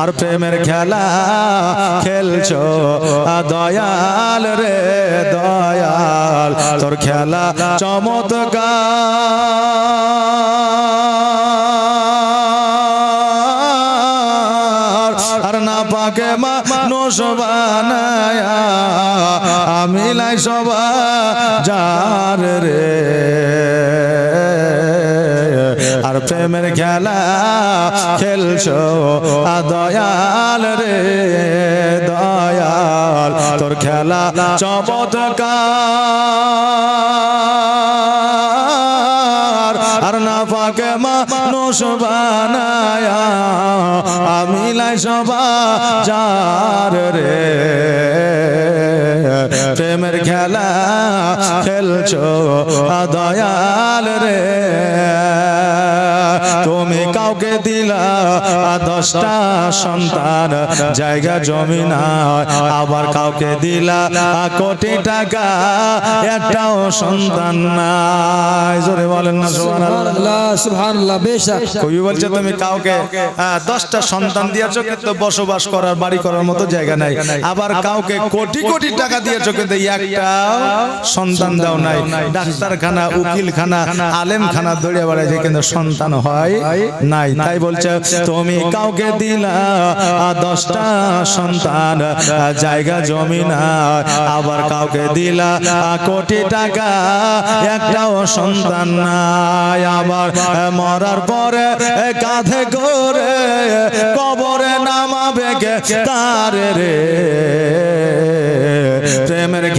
আর প্রেমের খেলা খেলছো। দয়াল রে দয়াল তোর খেলা চমৎকার। আর না পাকে মানুষ বানায়া আমি লাই সবা যার রে। আর প্রেমের খেলা খেলছো। দয়াল রে দয়াল। তোর খেলা চমৎকার। আর না পাকে মানুষ বানায়া আমি লাই সবা যার রে। প্রেমের খেলা খেলছো। দয়াল রে তুমি কাউকে দিলা দশটা সন্তান জায়গা জমি না আবার কাউকে দিলা কোটি টাকা একটাও সন্তান নাই। জোরে বলেন না সুবহানাল্লাহ। সুবহানাল্লাহ সুবহানাল্লাহ কবি বলছে তুমি কাউকে দশটা সন্তান দিয়েছ কিন্তু বসবাস করার বাড়ি করার মতো জায়গা নাই। আবার কাউকে কোটি কোটি টাকা দিয়েছ কিন্তু একটা সন্তান দাও নাই। ডাক্তারখানা উকিলখানা আলেমখানা দৌড়ে বেড়াইছে কিন্তু সন্তান হয় নাই তাই বলছে তুমি কাউকে দিলা দশটা সন্তান জায়গা জমি না আবার কাউকে দিলা কোটি টাকা একটাও সন্তান নাই আবার মরার পরে কাঁধে করে কবরে নামাবে কে তার রে?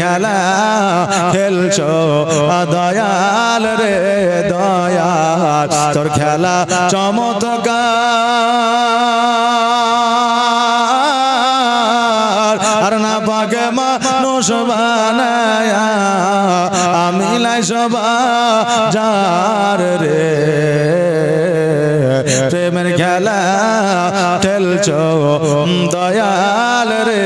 খেলা খেলছো, দয়াল রে দয়াল, তোর খেলা চমৎকার। আর না পাকে মানুষ আমি লাই সবা যার রে। প্রেমের খেলা, খেলছো, দয়াল রে।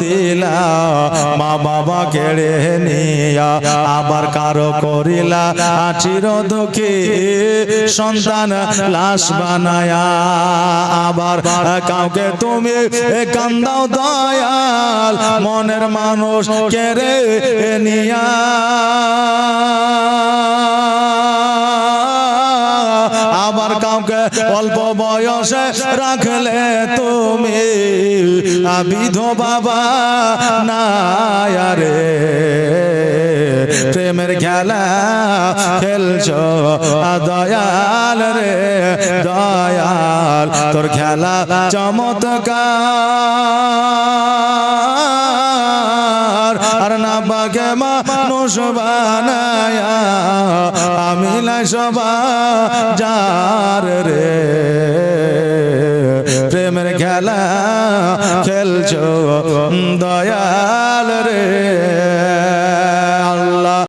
দিলা, মা বাবা কেড়ে নিয়া, আবার কারও করিলা আচির দুঃখী সন্তান লাশ বানায়া। আবার কাউকে তুমি কান্দাও দয়াল, মনের মানুষ কেড়ে নিয়া। বয়সে রাখলে তুমি? বিধ বাবা নায়ারে। প্রেমের খেলা খেলছ দয়াল রে, দয়াল। তোর খেলা চমৎকার। আর না বাগে মানুষ বানায়া আমি লাই সবা যার রে। প্রেমের খেলা